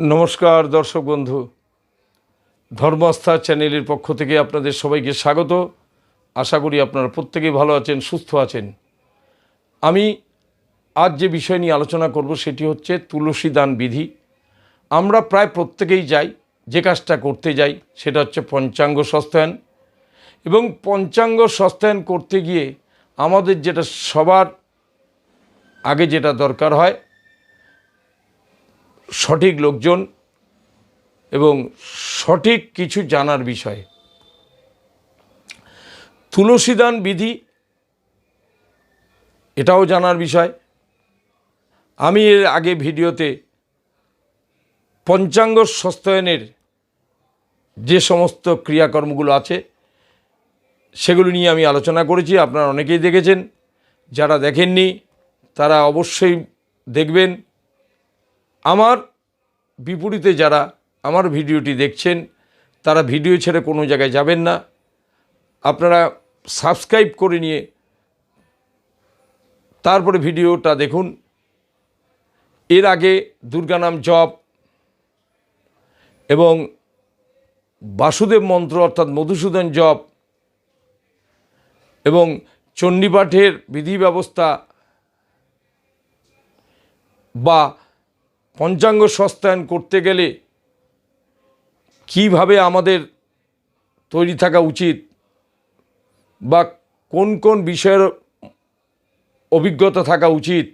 নমস্কার, দর্শক বন্ধু। ধর্মাস্থা চ্যানেলের পক্ষ থেকে আপনাদের সবাইকে স্বাগত। আশা করি আপনারা প্রত্যেকেই ভালো আছেন, সুস্থ আছেন। আমি আজ যে বিষয় নিয়ে আলোচনা করব সেটি হচ্ছে তুলসী দান বিধি। আমরা প্রায় প্রত্যেকেই যাই, যে কাজটা করতে যাই, সেটা হচ্ছে পঞ্চাঙ্গ সস্তায়ন। এবং পঞ্চাঙ্গ সস্তায়ন করতে গিয়ে আমাদের যেটা সবার আগে যেটা দরকার হয় সঠিক লোকজন এবং সঠিক কিছু জানার বিষয়। তুলসীদান বিধি, এটাও জানার বিষয়। আমি এর আগে ভিডিওতে পঞ্চাঙ্গ সস্তায়নের যে সমস্ত ক্রিয়াকর্মগুলো আছে, সেগুলো নিয়ে আমি আলোচনা করেছি, আপনারা অনেকেই দেখেছেন। যারা দেখেননি, তারা অবশ্যই দেখবেন। আমার বিপরীতে যারা আমার ভিডিওটি দেখছেন, তারা ভিডিও ছেড়ে কোনো জায়গায় যাবেন না। আপনারা সাবস্ক্রাইব করে নিয়ে তারপরে ভিডিওটা দেখুন। এর আগে দুর্গানাম জপ এবং বাসুদেব মন্ত্র অর্থাৎ মধুসূদন জপ এবং চণ্ডীপাঠের বিধি ব্যবস্থা বা পঞ্চাঙ্গ সস্তায়ন করতে গেলে কীভাবে আমাদের তৈরি থাকা উচিত বা কোন কোন বিষয়ের অভিজ্ঞতা থাকা উচিত,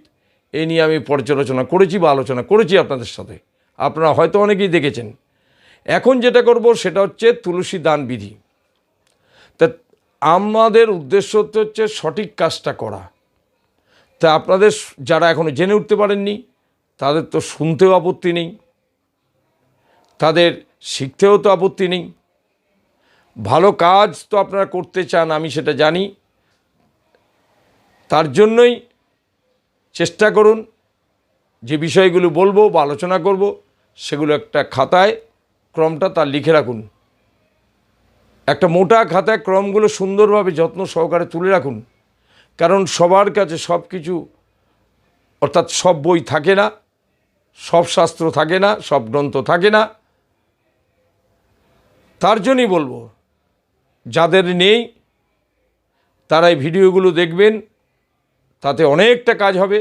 এ নিয়ে আমি পর্যালোচনা করেছি বা আলোচনা করেছি আপনাদের সাথে। আপনারা হয়তো অনেকেই দেখেছেন। এখন যেটা করব সেটা হচ্ছে তুলসী দান বিধি। তা আমাদের উদ্দেশ্য হচ্ছে সঠিক কাজটা করা। তা আপনাদের যারা এখনও জেনে উঠতে পারেননি তাদের তো শুনতেও আপত্তি নেই। তাদের শিখতেও তো আপত্তি নেই। ভালো কাজ তো আপনারা করতে চান, আমি সেটা জানি। তার জন্যই চেষ্টা করুন যে বিষয়গুলো বলব বা আলোচনা করব, সেগুলো একটা খাতায় ক্রমটা তার লিখে রাখুন। একটা মোটা খাতায় ক্রমগুলো সুন্দরভাবে যত্ন সহকারে তুলে রাখুন। কারণ সবার কাছে সব কিছু অর্থাৎ সব বই থাকে না। সব শাস্ত্র থাকে না, সব গ্রন্থ থাকে না। তার জন্যই বলব, যাদের নেই, তারা এই ভিডিওগুলো দেখবেন, তাতে অনেকটা কাজ হবে।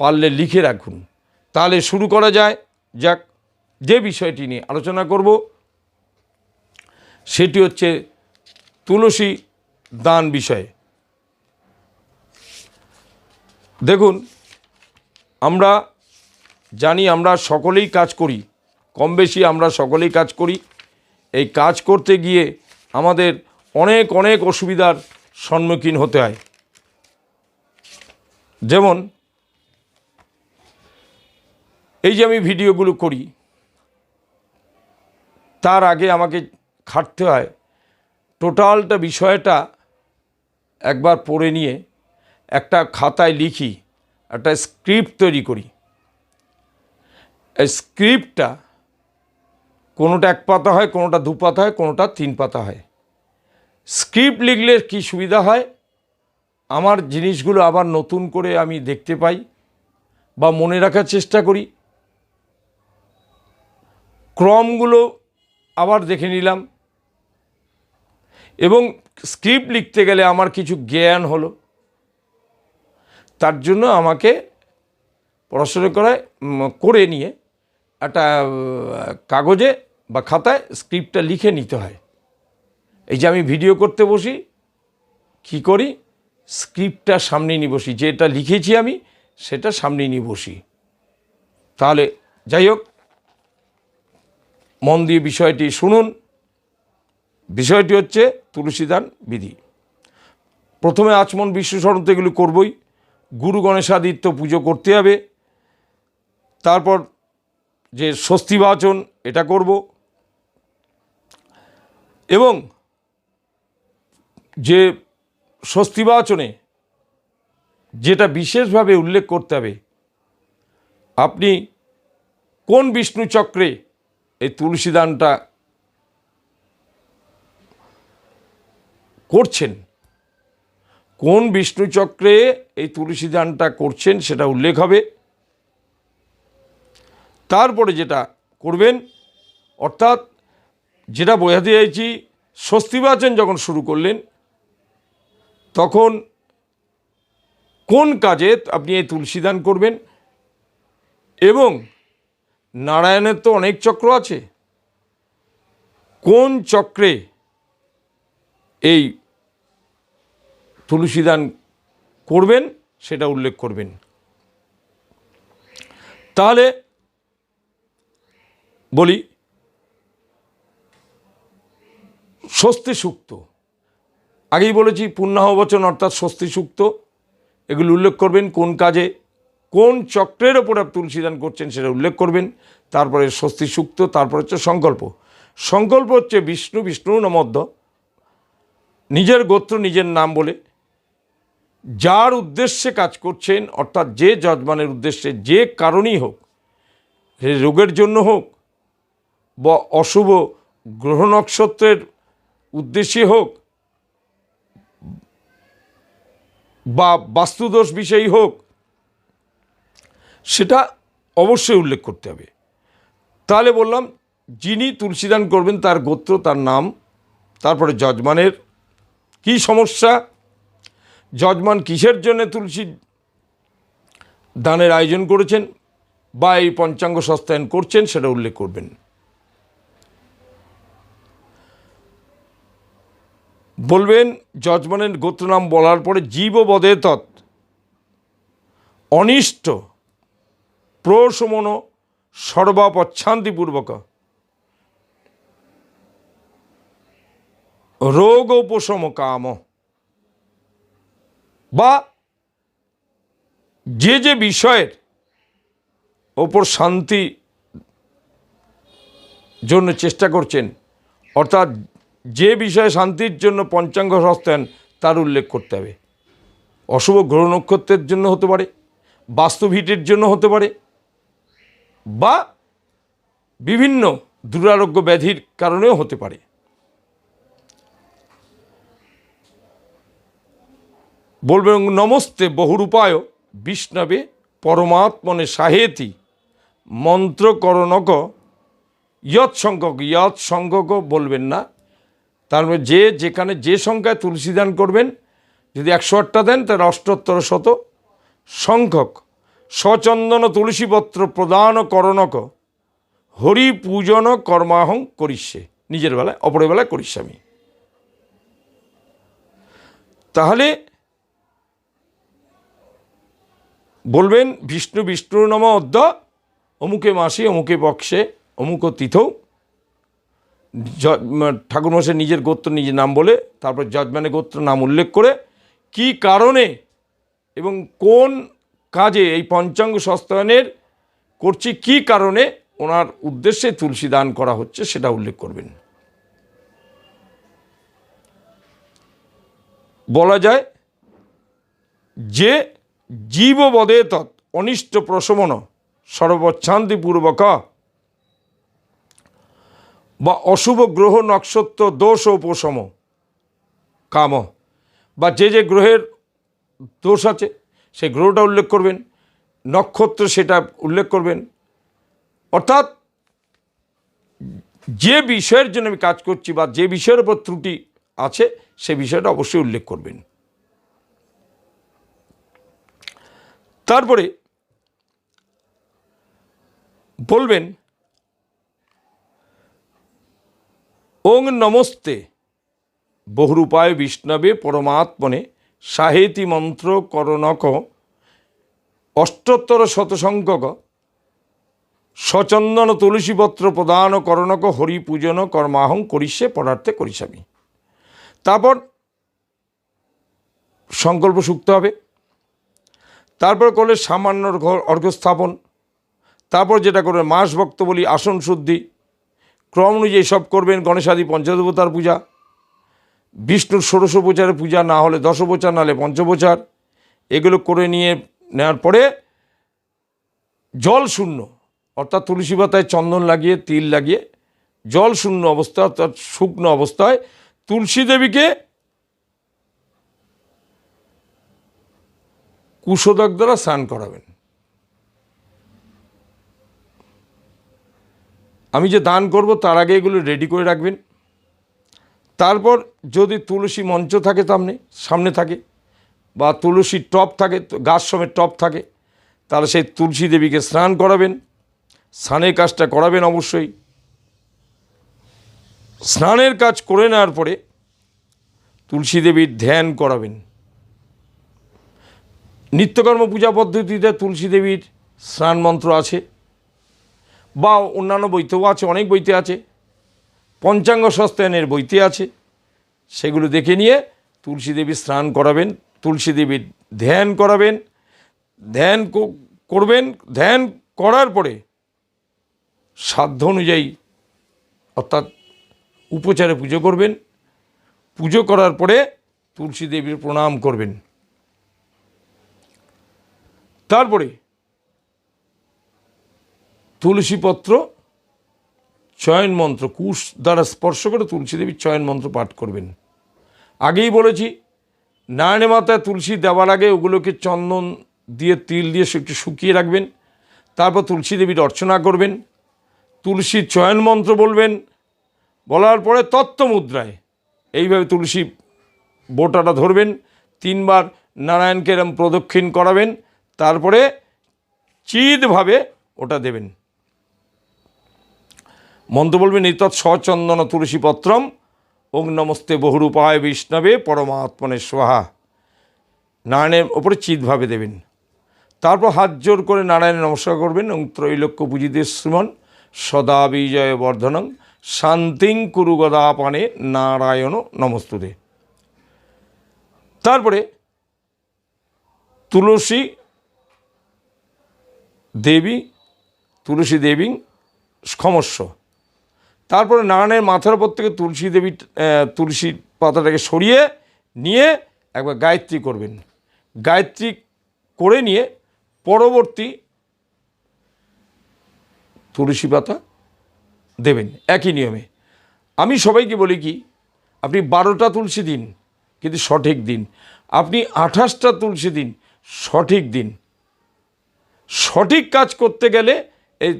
পারলে লিখে রাখুন। তাহলে শুরু করা যায়, যাক, যে বিষয়টি নিয়ে আলোচনা করব, সেটি হচ্ছে তুলসী দান বিষয়ে। দেখুন, আমরা জানি আমরা সকলেই কাজ করি, কম বেশি আমরা সকলেই কাজ করি। এই কাজ করতে গিয়ে আমাদের অনেক অনেক অসুবিধার সম্মুখীন হতে হয়। যেমন, এই যে আমি ভিডিওগুলো করি, তার আগে আমাকে খাটতে হয়। টোটালটা বিষয়টা একবার পড়ে নিয়ে একটা খাতায় লিখি, একটা স্ক্রিপ্ট তৈরি করি। এই স্ক্রিপ্টটা কোনোটা এক পাতা হয়, কোনোটা দু পাতা হয়, কোনোটা তিন পাতা হয়। স্ক্রিপ্ট লিখলে কি সুবিধা হয়? আমার জিনিসগুলো আবার নতুন করে আমি দেখতে পাই বা মনে রাখার চেষ্টা করি। ক্রমগুলো আবার দেখে নিলাম। এবং স্ক্রিপ্ট লিখতে গেলে আমার কিছু জ্ঞান হলো। তার জন্য আমাকে পড়াশোনা করায় করে নিয়ে একটা কাগজে বা খাতায় স্ক্রিপ্টটা লিখে নিতে হয়। এই যে আমি ভিডিও করতে বসি, কি করি? স্ক্রিপ্টটা সামনে নিয়ে বসি। যেটা লিখেছি আমি, সেটা সামনে নিয়ে বসি। তাহলে, যাই হোক, মন দিয়ে বিষয়টি শুনুন। বিষয়টি হচ্ছে তুলসীদান বিধি। প্রথমে আচমন বিশ্বস্মরণ তো এগুলো করবই। গুরু গণেশাদিত্য পুজো করতে হবে। তারপর যে স্বস্তিবাচন এটা করব। এবং যে স্বস্তিবাচনে যেটা বিশেষভাবে উল্লেখ করতে হবে, আপনি কোন বিষ্ণু চক্রে এই তুলসী দানটা করছেন? কোন বিষ্ণুচক্রে এই তুলসী দানটা করছেন সেটা উল্লেখ হবে। তারপরে যেটা করবেন, অর্থাৎ যেটা বোঝাতে চাইছি স্বস্তিবাচন যখন শুরু করলেন, তখন কোন কাজে আপনি এই তুলসী দান করবেন? এবং নারায়ণের তো অনেক চক্র আছে, কোন চক্রে এই তুলসী দান করবেন সেটা উল্লেখ করবেন। তাহলে বলি, স্বস্তি সুক্ত। আগেই বলেছি, পুণ্যাহ বচন অর্থাৎ স্বস্তি সুক্ত। এগুলো উল্লেখ করবেন কোন কাজে, কোন চক্রের ওপর আপনি তুলসী দান করছেন সেটা উল্লেখ করবেন। তারপরে স্বস্তি সুক্ত, তারপর হচ্ছে সংকল্প। সংকল্প হচ্ছে বিষ্ণু বিষ্ণু নমধ্য নিজের গোত্র, নিজের নাম বলে। যার উদ্দেশ্যে কাজ করছেন, অর্থাৎ যে যজমানের উদ্দেশ্যে, যে কারণই হোক রোগের জন্য হোক বা অশুভ গ্রহ নক্ষত্রের উদ্দেশ্যে হোক বা বাস্তুদোষ বিষয়ী হোক, সেটা অবশ্যই উল্লেখ করতে হবে। তাহলে বললাম, যিনি তুলসীদান করবেন তার গোত্র, তার নাম, তারপরে যজমানের কি সমস্যা, যজমান কিসের জন্য তুলসী দানের আয়োজন করেছেন বা এই পঞ্চাঙ্গ সস্তায়ন করছেন সেটা উল্লেখ করবেন। বলবেন, যজমানের গোত্রনাম বলার পরে জীব বদে তৎ। অনিষ্ট, প্রশমন, সর্বাপচ্ছান্তিপূর্বক। রোগ উপশম কাম। বা যে যে বিষয়ের ওপর শান্তি জন্য চেষ্টা করছেন, অর্থাৎ যে বিষয়ে শান্তির জন্য পঞ্চাঙ্গ হস্তেন তার উল্লেখ করতে হবে। অশুভ গ্রহ নক্ষত্রের জন্য হতে পারে বাস্তুভিটের জন্য হতে পারে, বা বিভিন্ন দুরারোগ্য ব্যাধির কারণেও হতে পারে। বলবেন নমস্তে বহুরূপায় বিষ্ণবে পরমাত্মনে সাহেতি মন্ত্রকরণক ইয়ৎ সংখ্যক ইয়ৎ সংখ্যক বলবেন না। তার যে যেখানে যে সংখ্যায় তুলসী দান করবেন, যদি একশো আটটা দেন, তাহলে অষ্টোত্তর শত সংখ্যক সচন্দন তুলসীপত্র প্রদান করণক, হরি পূজন কর্মাহং করিষ্যে। নিজের বেলায়, অপরের বেলায় করিস আমি। তাহলে বলবেন, বিষ্ণু, বিষ্ণুর নম অদ্য, অমুকে মাসি, অমুকে পক্ষে, অমুক তিথৌ ঠাকুরমশাই নিজের গোত্র, নিজের নাম বলে, তারপর যজমানের গোত্র নাম উল্লেখ করে কি কারণে এবং কোন কাজে এই পঞ্চাঙ্গ সস্তায়নের করছি, কি কারণে ওনার উদ্দেশ্যে তুলসী দান করা হচ্ছে সেটা উল্লেখ করবেন। বলা যায় যে জীববদে তৎ অনিষ্ট প্রশমন সর্বচ্ছান্তিপূর্বক বা অশুভ গ্রহ, নক্ষত্র, দোষ ও উপশম, কাম। বা যে যে গ্রহের দোষ আছে সেই গ্রহটা উল্লেখ করবেন, নক্ষত্র সেটা উল্লেখ করবেন। অর্থাৎ যে বিষয়ের জন্য আমি কাজ করছি বা যে বিষয়ের উপর ত্রুটি আছে, সে বিষয়টা অবশ্যই উল্লেখ করবেন। তারপরে বলবেন ওং নমস্তে। বহুরূপায় বিষ্ণবে পরমাত্মনে সাহেতি মন্ত্র করণক অষ্টোত্তর শতসংখ্যক সচন্দন তুলসীপত্র প্রদান করণক হরি পূজন কর্মাহং করিষ্যে পদার্থে করিসামি তারপর সংকল্প সুক্ত হবে। তারপর করলে সামান্য অর্ঘ্যস্থাপন তারপর যেটা করবে মাস ভক্ত বলি আসন শুদ্ধি। ক্রম অনুযায়ী সব করবেন, গণেশাদি পঞ্চদেবতার পূজা, বিষ্ণুর ষোড়শ প্রচারের পূজা, না হলে দশপ্রচার না হলে পঞ্চপ্রচার এগুলো করে নিয়ে নেওয়ার পরে জল শূন্য, অর্থাৎ তুলসী পাতায় চন্দন লাগিয়ে, তিল লাগিয়ে, জল শূন্য অবস্থা অর্থাৎ শুকনো অবস্থায় তুলসী দেবীকে কুশোদক দ্বারা স্নান করাবেন। আমি যে দান করব, তার আগে এগুলো রেডি করে রাখবেন। তারপর যদি তুলসী মঞ্চ থাকে সামনে সামনে থাকে, বা তুলসীর টপ থাকে গাছ সমেত টপ থাকে, তাহলে সেই তুলসী দেবীকে স্নান করাবেন। স্নানের কাজটা করাবেন অবশ্যই। স্নানের কাজ করে নেওয়ার পরে তুলসী দেবীর ধ্যান করাবেন। নিত্যকর্ম পূজা পদ্ধতিতে তুলসী দেবীর স্নান মন্ত্র আছে। বা অন্যান্য বইতেও আছে, অনেক বইতে আছে। পঞ্চাঙ্গ সস্তায়নের বইতে আছে। সেগুলো দেখে নিয়ে তুলসী দেবী স্নান করাবেন, তুলসী দেবীর ধ্যান করাবেন, ধ্যান করবেন, ধ্যান করার পরে সাধ্য অনুযায়ী অর্থাৎ উপচারে পুজো করবেন। পুজো করার পরে তুলসী দেবীর প্রণাম করবেন। তারপরে তুলসীপত্র, চয়ন মন্ত্র, কুশ দ্বারা স্পর্শ করে তুলসী দেবীর চয়ন মন্ত্র পাঠ করবেন। আগেই বলেছি, নারায়ণী মাতায় তুলসী দেওয়ার আগে ওগুলোকে চন্দন দিয়ে, তিল দিয়ে একটু শুকিয়ে রাখবেন। তারপর তুলসী দেবীর অর্চনা করবেন। তুলসীর চয়ন মন্ত্র বলবেন। বলার পরে তত্ত্ব মুদ্রায় এইভাবে তুলসী বোটাটা ধরবেন। তিনবার নারায়ণকে এরম প্রদক্ষিণ করাবেন। তারপরে চিদভাবে ওটা দেবেন। মন্ত্র বলবেন ইতৎ সচন্দন তুলসী পত্রম ওং নমস্তে বহুরূপায় বিষ্ণবে পরমাত্মনে সোহা নারায়ণের ওপরে চিৎভাবে দেবেন। তারপর হাত জোর করে নারায়ণের নমস্কার করবেন। এবং ত্রৈলোক্য পূজিতে শ্রীমন সদা বিজয় বর্ধনং। শান্তিং কুরু গদা পানে নারায়ণ নমস্তুতে। তারপরে তুলসী দেবী তুলসী দেবী ক্ষমস্ব তারপরে নারায়ণের মাথার উপর থেকে তুলসী দেবী তুলসী পাতাটাকে সরিয়ে নিয়ে একবার গায়ত্রী করবেন। গায়ত্রী করে নিয়ে পরবর্তী তুলসী পাতা দেবেন একই নিয়মে। আমি সবাইকে বলি কি, আপনি বারোটা তুলসী দিন, কিন্তু সঠিক দিন। আপনি আঠাশটা তুলসী দিন, সঠিক দিন। সঠিক কাজ করতে গেলে এই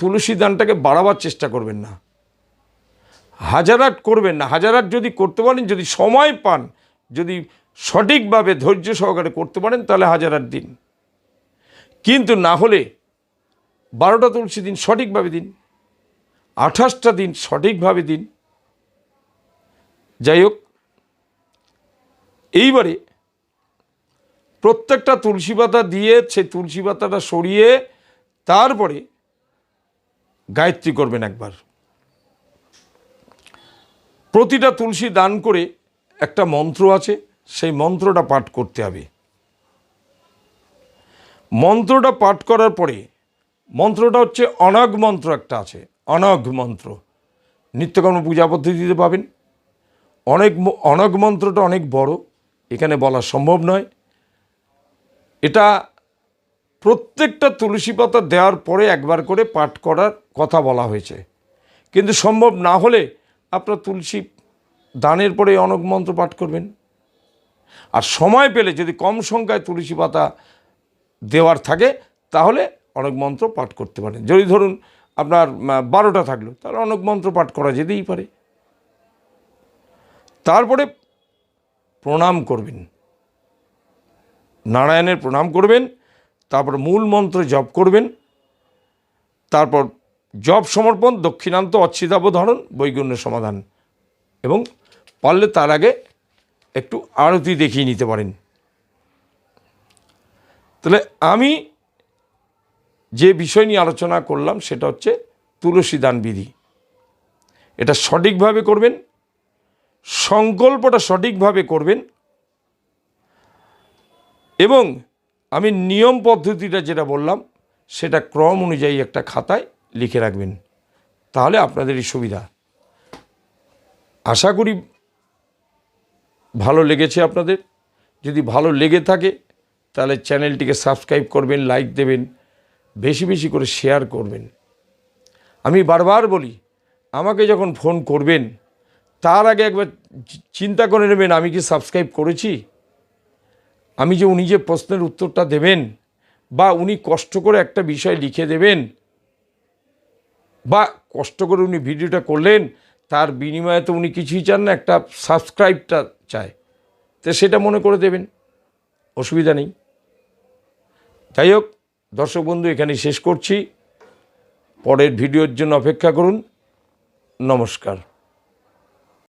তুলসী দানটাকে বাড়াবার চেষ্টা করবেন না। হাজারাট করবেন না। হাজারাট যদি করতে পারেন, যদি সময় পান, যদি সঠিকভাবে ধৈর্য সহকারে করতে পারেন, তাহলে হাজারাট দিন। কিন্তু না হলে বারোটা তুলসী দিন সঠিকভাবে দিন, আঠাশটা দিন সঠিকভাবে দিন। যাই হোক, এইবারে প্রত্যেকটা তুলসী পাতা দিয়ে সেই তুলসী পাতাটা সরিয়ে তারপরে গায়ত্রী করবেন একবার। প্রতিটা তুলসী দান করে একটা মন্ত্র আছে, সেই মন্ত্রটা পাঠ করতে হবে। মন্ত্রটা পাঠ করার পরে মন্ত্রটা হচ্ছে অনগ মন্ত্র একটা আছে, অনগ মন্ত্র। নিত্যকর্ম পূজা পদ্ধতিতে পাবেন। অনেক অনগ মন্ত্রটা অনেক বড়, এখানে বলা সম্ভব নয়। এটা প্রত্যেকটা তুলসী পাতা দেওয়ার পরে একবার করে পাঠ করার কথা বলা হয়েছে। কিন্তু সম্ভব না হলে আপনার তুলসী দানের পরে অনগ মন্ত্র পাঠ করবেন। আর সময় পেলে যদি কম সংখ্যায় তুলসী পাতা দেওয়ার থাকে, তাহলে অনেক মন্ত্র পাঠ করতে পারেন। যদি ধরুন আপনার বারোটা থাকল, তাহলে অনেক মন্ত্র পাঠ করা যেতেই পারে। তারপরে প্রণাম করবেন। নারায়ণের প্রণাম করবেন, তারপর মূল মন্ত্র জপ করবেন, তারপর জপ সমর্পণ, দক্ষিণান্ত অচ্ছিদাবধারণ বৈগুণ্য সমাধান। এবং পারলে তার আগে একটু আরতি দেখিয়ে নিতে পারেন। তাহলে আমি যে বিষয় নিয়ে আলোচনা করলাম, সেটা হচ্ছে তুলসী দান বিধি। এটা সঠিকভাবে করবেন, সংকল্পটা সঠিকভাবে করবেন, এবং আমি নিয়ম পদ্ধতিটা যেটা বললাম, সেটা ক্রম অনুযায়ী একটা খাতায় লিখে রাখবেন। তাহলে আপনাদেরই সুবিধা। আশা করি ভালো লেগেছে আপনাদের। যদি ভালো লেগে থাকে, তাহলে চ্যানেলটিকে সাবস্ক্রাইব করবেন, লাইক দেবেন, বেশি বেশি করে শেয়ার করবেন। আমি বারবার বলি, আমাকে যখন ফোন করবেন, তার আগে একবার চিন্তা করে নেবেন, আমি কি সাবস্ক্রাইব করেছি? আমি যে উনি যে প্রশ্নের উত্তরটা দেবেন, বা উনি কষ্ট করে একটা বিষয় লিখে দেবেন বা কষ্ট করে উনি ভিডিওটা করলেন, তার বিনিময়ে তো উনি কিছুই চান না, একটা সাবস্ক্রাইবটা চায়। তো সেটা মনে করে দেবেন, অসুবিধা নেই। যাই হোক, দর্শক বন্ধু, এখানে শেষ করছি। পরের ভিডিওর জন্য অপেক্ষা করুন। নমস্কার।